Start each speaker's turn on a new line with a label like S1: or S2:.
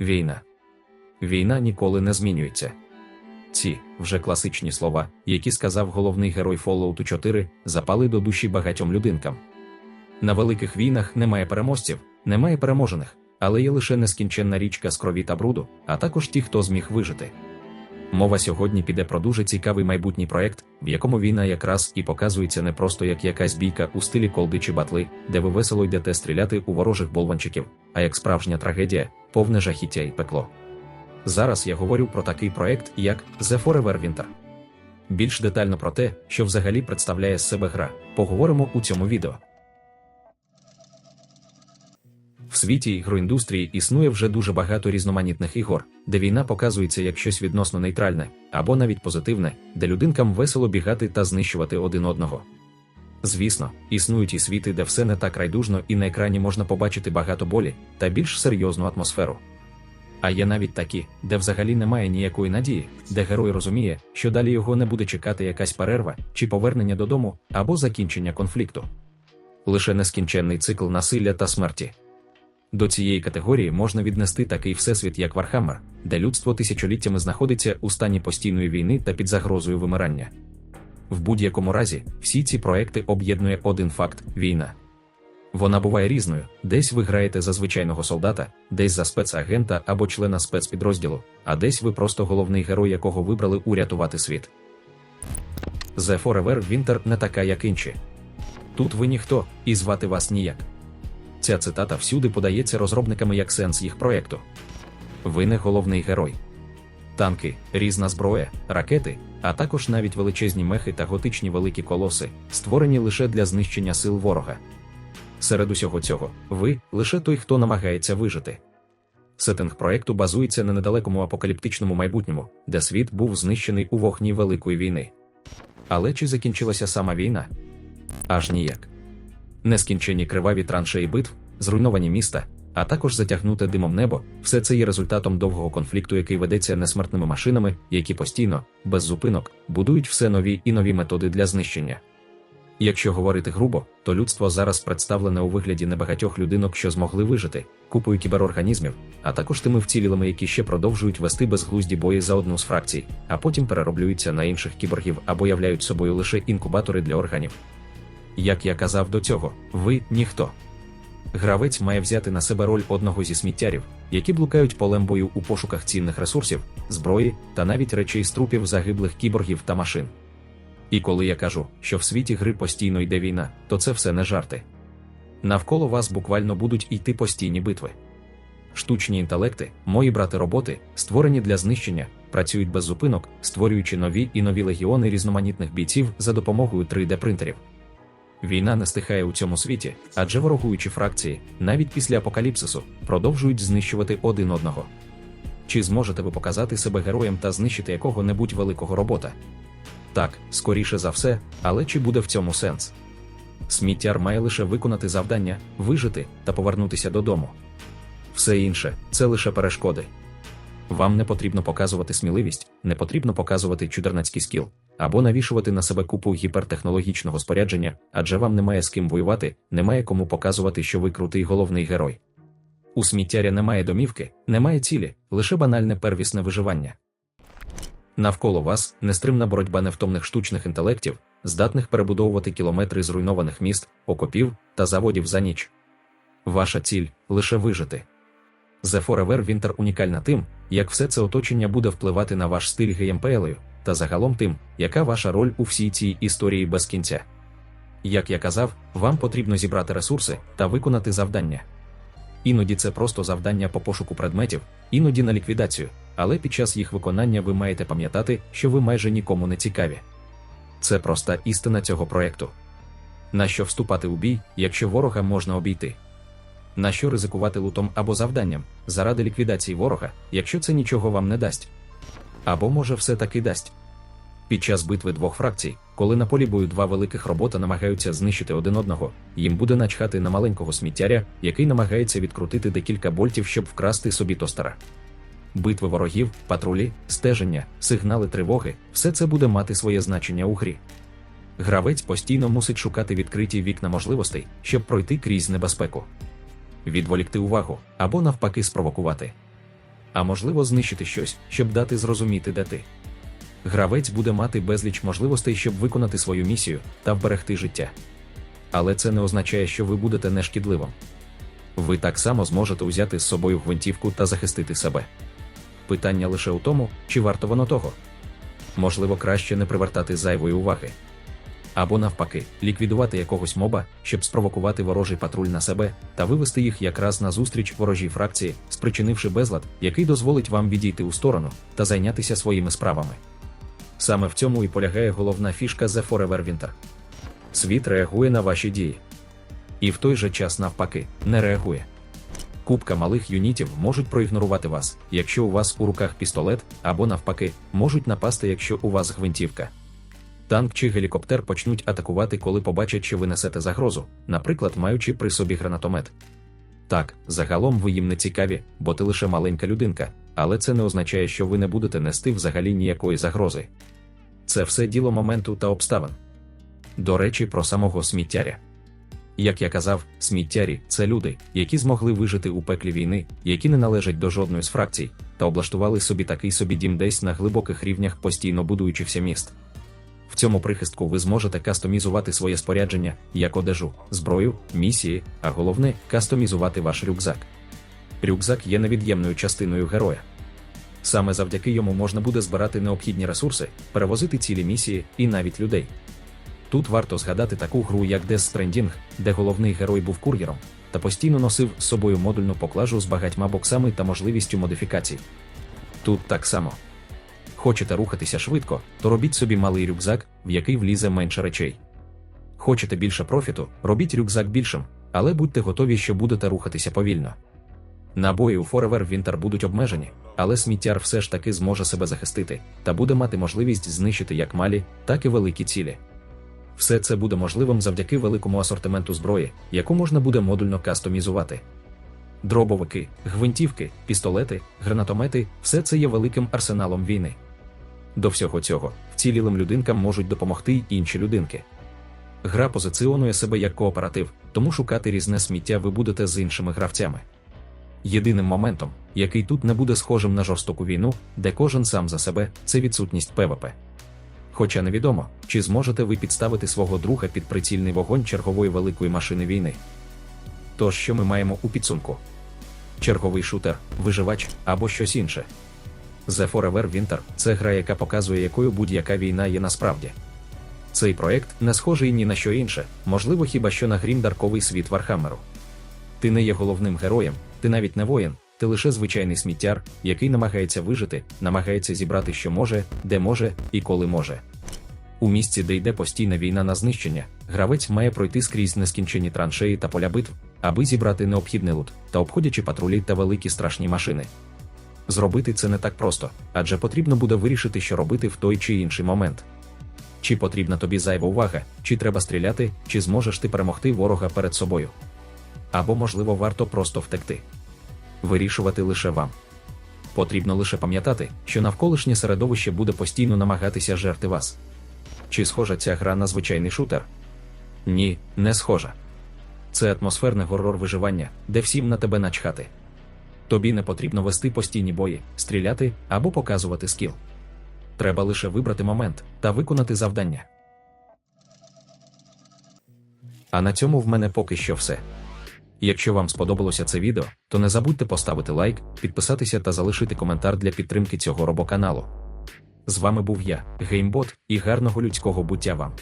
S1: Війна. Війна ніколи не змінюється. Ці вже класичні слова, які сказав головний герой Fallout 4, запали до душі багатьом людинкам. На великих війнах немає переможців, немає переможених, але є лише нескінченна річка з крові та бруду, а також ті, хто зміг вижити. Мова сьогодні піде про дуже цікавий майбутній проект, в якому війна якраз і показується не просто як якась бійка у стилі колди чи батли, де ви весело йдете стріляти у ворожих болванчиків, а як справжня трагедія, повне жахіття і пекло. Зараз я говорю про такий проект, як The Forever Winter. Більш детально про те, що взагалі представляє з себе гра, поговоримо у цьому відео. В світі ігроіндустрії існує вже дуже багато різноманітних ігор, де війна показується як щось відносно нейтральне або навіть позитивне, де людинкам весело бігати та знищувати один одного. Звісно, існують і світи, де все не так райдужно, і на екрані можна побачити багато болі та більш серйозну атмосферу. А є навіть такі, де взагалі немає ніякої надії, де герой розуміє, що далі його не буде чекати якась перерва чи повернення додому, або закінчення конфлікту. Лише нескінченний цикл насилля та смерті. До цієї категорії можна віднести такий всесвіт, як Вархаммер, де людство тисячоліттями знаходиться у стані постійної війни та під загрозою вимирання. В будь-якому разі, всі ці проекти об'єднує один факт війна. Вона буває різною, десь ви граєте за звичайного солдата, десь за спецагента або члена спецпідрозділу, а десь ви просто головний герой, якого вибрали урятувати світ. The Forever Winter не така, як інші. Тут ви ніхто, і звати вас ніяк. Ця цитата всюди подається розробниками як сенс їх проєкту. Ви не головний герой. Танки, різна зброя, ракети, а також навіть величезні мехи та готичні великі колоси, створені лише для знищення сил ворога. Серед усього цього, ви лише той, хто намагається вижити. Сеттинг проекту базується на недалекому апокаліптичному майбутньому, де світ був знищений у вогні Великої війни. Але чи закінчилася сама війна? Аж ніяк. Нескінчені криваві траншеї битв, зруйновані міста, а також затягнуте димом небо все це є результатом довгого конфлікту, який ведеться несмертними машинами, які постійно, без зупинок, будують все нові і нові методи для знищення. Якщо говорити грубо, то людство зараз представлене у вигляді небагатьох людинок, що змогли вижити, купою кіберорганізмів, а також тими вцілілими, які ще продовжують вести безглузді бої за одну з фракцій, а потім перероблюються на інших кіборгів або являють собою лише інкубатори для органів. Як я казав до цього, ви ніхто. Гравець має взяти на себе роль одного зі сміттярів, які блукають полем бою у пошуках цінних ресурсів, зброї та навіть речей з трупів загиблих кіборгів та машин. І коли я кажу, що в світі гри постійно йде війна, то це все не жарти. Навколо вас буквально будуть йти постійні битви. Штучні інтелекти, мої брати роботи, створені для знищення, працюють без зупинок, створюючи нові і нові легіони різноманітних бійців за допомогою 3D-принтерів. Війна не стихає у цьому світі, адже ворогуючі фракції, навіть після апокаліпсису, продовжують знищувати один одного. Чи зможете ви показати себе героєм та знищити якого-небудь великого робота? Так, скоріше за все, але чи буде в цьому сенс? Сміттяр має лише виконати завдання, вижити та повернутися додому. Все інше це лише перешкоди. Вам не потрібно показувати сміливість, не потрібно показувати чудернацький скіл, або навішувати на себе купу гіпертехнологічного спорядження, адже вам немає з ким воювати, немає кому показувати, що ви крутий головний герой. У сміттяря немає домівки, немає цілі, лише банальне первісне виживання. Навколо вас нестримна боротьба невтомних штучних інтелектів, здатних перебудовувати кілометри зруйнованих міст, окопів та заводів за ніч. Ваша ціль лише вижити. The Forever Winter унікальна тим, як все це оточення буде впливати на ваш стиль геймплею, та загалом тим, яка ваша роль у всій цій історії без кінця. Як я казав, вам потрібно зібрати ресурси та виконати завдання. Іноді це просто завдання по пошуку предметів, іноді на ліквідацію, але під час їх виконання ви маєте пам'ятати, що ви майже нікому не цікаві. Це проста істина цього проєкту. На що вступати у бій, якщо ворога можна обійти? На що ризикувати лутом або завданням заради ліквідації ворога, якщо це нічого вам не дасть? Або може все таки дасть. Під час битви двох фракцій, коли на полі бою два великих робота намагаються знищити один одного, їм буде начхати на маленького сміттяря, який намагається відкрутити декілька больтів, щоб вкрасти собі тостера. Битви ворогів, патрулі, стеження, сигнали тривоги все це буде мати своє значення у грі. Гравець постійно мусить шукати відкриті вікна можливостей, щоб пройти крізь небезпеку, відволікти увагу або навпаки спровокувати. а можливо знищити щось, щоб дати зрозуміти, де ти. Гравець буде мати безліч можливостей, щоб виконати свою місію та вберегти життя. Але це не означає, що ви будете нешкідливим. Ви так само зможете узяти з собою гвинтівку та захистити себе. Питання лише у тому, чи варто воно того. Можливо, краще не привертати зайвої уваги. Або навпаки, ліквідувати якогось моба, щоб спровокувати ворожий патруль на себе та вивести їх якраз на зустріч ворожій фракції, спричинивши безлад, який дозволить вам відійти у сторону та зайнятися своїми справами. Саме в цьому і полягає головна фішка The Forever Winter. Світ реагує на ваші дії. І в той же час, навпаки, не реагує. Купка малих юнітів можуть проігнорувати вас, якщо у вас у руках пістолет, або навпаки, можуть напасти, якщо у вас гвинтівка. Танк чи гелікоптер почнуть атакувати, коли побачать, що ви несете загрозу, наприклад, маючи при собі гранатомет. Так, загалом ви їм не цікаві, бо ти лише маленька людинка, але це не означає, що ви не будете нести взагалі ніякої загрози. Це все діло моменту та обставин. До речі, про самого сміттяря. Як я казав, сміттярі це люди, які змогли вижити у пеклі війни, які не належать до жодної з фракцій, та облаштували собі такий собі дім десь на глибоких рівнях постійно будуючихся міст. В цьому прихистку ви зможете кастомізувати своє спорядження як одежу, зброю, місії, а головне кастомізувати ваш рюкзак. Рюкзак є невід'ємною частиною героя. Саме завдяки йому можна буде збирати необхідні ресурси, перевозити цілі місії і навіть людей. Тут варто згадати таку гру, як Death Stranding, де головний герой був кур'єром та постійно носив з собою модульну поклажу з багатьма боксами та можливістю модифікацій. Тут так само. Хочете рухатися швидко, то робіть собі малий рюкзак, в який влізе менше речей. Хочете більше профіту, робіть рюкзак більшим, але будьте готові, що будете рухатися повільно. Набої у Forever Winter будуть обмежені, але сміттяр все ж таки зможе себе захистити та буде мати можливість знищити як малі, так і великі цілі. Все це буде можливим завдяки великому асортименту зброї, яку можна буде модульно кастомізувати. Дробовики, гвинтівки, пістолети, гранатомети все це є великим арсеналом війни. До всього цього, вцілілим людинкам можуть допомогти й інші людинки. Гра позиціонує себе як кооператив, тому шукати різне сміття ви будете з іншими гравцями. Єдиним моментом, який тут не буде схожим на жорстоку війну, де кожен сам за себе, це відсутність ПВП. Хоча невідомо, чи зможете ви підставити свого друга під прицільний вогонь чергової великої машини війни. Тож, що ми маємо у підсумку? Черговий шутер, виживач або щось інше. The Forever Winter – це гра, яка показує, якою будь-яка війна є насправді. Цей проект не схожий ні на що інше, можливо, хіба що на грімдарковий світ Вархаммеру. Ти не є головним героєм, ти навіть не воїн, ти лише звичайний сміттяр, який намагається вижити, намагається зібрати, що може, де може і коли може. У місці, де йде постійна війна на знищення, гравець має пройти скрізь нескінчені траншеї та поля битв, аби зібрати необхідний лут та обходячи патрулі та великі страшні машини. Зробити це не так просто, адже потрібно буде вирішити, що робити в той чи інший момент. Чи потрібна тобі зайва увага, чи треба стріляти, чи зможеш ти перемогти ворога перед собою. Або, можливо, варто просто втекти. Вирішувати лише вам. Потрібно лише пам'ятати, що навколишнє середовище буде постійно намагатися жерти вас. Чи схожа ця гра на звичайний шутер? Ні, не схожа. Це атмосферне горор виживання, де всім на тебе начхати. Тобі не потрібно вести постійні бої, стріляти або показувати скіл. Треба лише вибрати момент та виконати завдання. А на цьому в мене поки що все. Якщо вам сподобалося це відео, то не забудьте поставити лайк, підписатися та залишити коментар для підтримки цього робоканалу. З вами був я, Геймбот, і гарного людського буття вам.